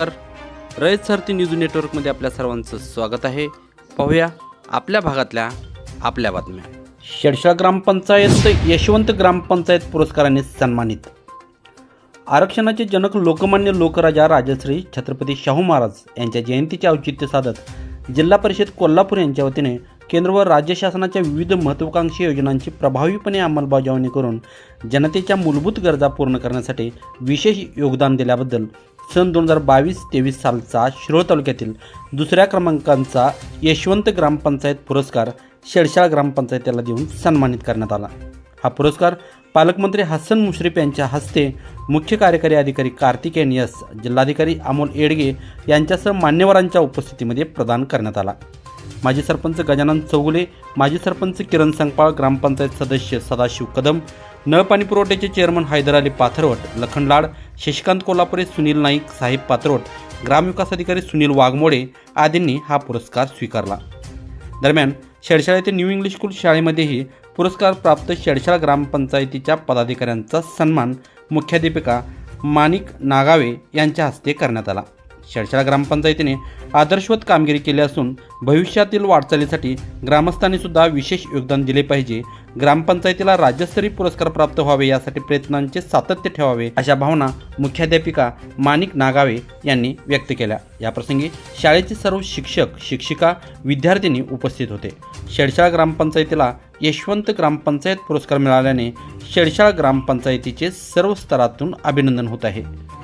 तर रयत सारथी न्यूज नेटवर्कमध्ये आपल्या सर्वांचं स्वागत आहे. पाहूया आपल्या भागातल्या आपल्या बातम्या. शेडशाळ ग्रामपंचायत यशवंत ग्रामपंचायत पुरस्काराने सन्मानित. आरक्षणाचे जनक लोकमान्य लोकराजा राजश्री छत्रपती शाहू महाराज यांच्या जयंतीचे औचित्य साधत जिल्हा परिषद कोल्हापूर यांच्या वतीने केंद्र व राज्य शासनाच्या विविध महत्त्वाकांक्षी योजनांची प्रभावीपणे अंमलबजावणी करून जनतेच्या मूलभूत गरजा पूर्ण करण्यासाठी विशेष योगदान दिल्याबद्दल सन दोन हजार बावीस तेवीस सालचा शिरोळ तालुक्यातील दुसऱ्या क्रमांकाचा यशवंत ग्रामपंचायत पुरस्कार शेडशाळ ग्रामपंचायतीला देऊन सन्मानित करण्यात आला. हा पुरस्कार पालकमंत्री हसन मुश्रीफ यांच्या हस्ते मुख्य कार्यकारी अधिकारी कार्तिकेयन यस जिल्हाधिकारी अमोल येडगे यांच्यासह मान्यवरांच्या उपस्थितीमध्ये प्रदान करण्यात आला. माजी सरपंच गजानन चौगुले माजी सरपंच किरण संगपाळ ग्रामपंचायत सदस्य सदाशिव कदम नळ पाणी पुरवठ्याचे चेअरमन हैदर अली पाथरवट लखन लाड शशिकांत कोल्हापुरे सुनील नाईक साहेब पाथरवट ग्रामविकास अधिकारी सुनील वाघमोडे आदींनी हा पुरस्कार स्वीकारला. दरम्यान शेडशाळेतील येथे न्यू इंग्लिश स्कूल शाळेमध्येही पुरस्कार प्राप्त शेडशाळा ग्रामपंचायतीच्या पदाधिकाऱ्यांचा सन्मान मुख्याध्यापिका माणिक नागावे यांच्या हस्ते करण्यात आला. शडशाळा ग्रामपंचायतीने आदर्शवत कामगिरी केली असून भविष्यातील वाटचालीसाठी ग्रामस्थांनी सुद्धा विशेष योगदान दिले पाहिजे. ग्रामपंचायतीला राज्यस्तरीय पुरस्कार प्राप्त व्हावे यासाठी प्रयत्नांचे सातत्य ठेवावे अशा भावना मुख्याध्यापिका माणिक नागावे यांनी व्यक्त केल्या. याप्रसंगी शाळेचे सर्व शिक्षक शिक्षिका विद्यार्थिनी उपस्थित होते. शेडशाळा ग्रामपंचायतीला यशवंत ग्रामपंचायत पुरस्कार मिळाल्याने शेडशाळा ग्रामपंचायतीचे सर्व स्तरातून अभिनंदन होत आहे.